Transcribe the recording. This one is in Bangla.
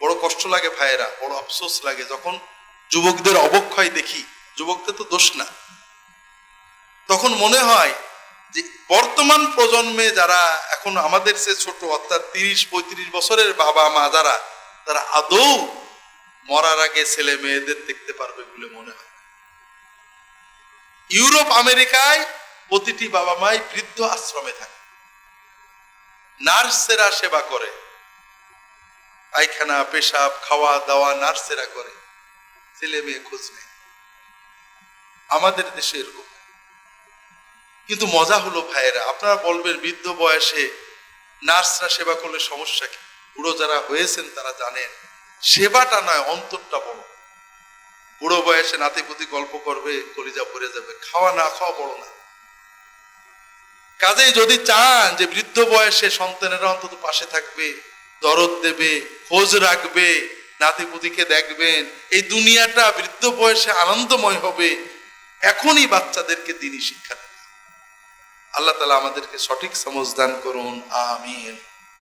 বড় কষ্ট লাগে ভাইয়েরা, বড় আফসোস লাগে। যখন যুবকদের অবক্ষয় দেখি, যুবকদের তো দোষ না। তখন মনে হয় যে বর্তমান প্রজন্মে যারা এখন আমাদের সে ছোট, অর্থাৎ তিরিশ, পঁয়ত্রিশ বছরের বাবা মা যারা, তারা আদৌ মরার আগে ছেলে মেয়েদের দেখতে পারবে বলে মনে হয়। ইউরোপ, আমেরিকায় প্রতিটি বাবা মাই বৃদ্ধ আশ্রমে থাকে। নার্সেরা সেবা করে। পায়খানা, পেশাব খাওয়া দাওয়া নার্সেরা করে। ছেলে মেয়ে খোঁজ নেয়। আমাদের দেশে এরকম। কিন্তু মজা হলো ভাইয়েরা, আপনারা বলবেন বৃদ্ধ বয়সে নার্সরা সেবা করলে সমস্যা কি? বুড়ো যারা হয়েছেন তারা জানেন, সেবাটা নয়, অন্তরটা বড়। বুড়ো বয়সে নাতি পুতি গল্প করবে, কলিজা ভরে যাবে, খাওয়া না খাওয়া বড় না। কাজেই যদি চান যে বৃদ্ধ বয়সে সন্তানেরা অন্তত পাশে থাকবে, দরদ দেবে খোঁজ রাখবে, নাতিপুতিকে দেখবেন, এই দুনিয়াটা বৃদ্ধ বয়সে আনন্দময় হবে। এখনই বাচ্চাদেরকে দিনই শিক্ষা দেবে আল্লাহ তালা আমাদেরকে সঠিক সমজ দান করুন, আমিন।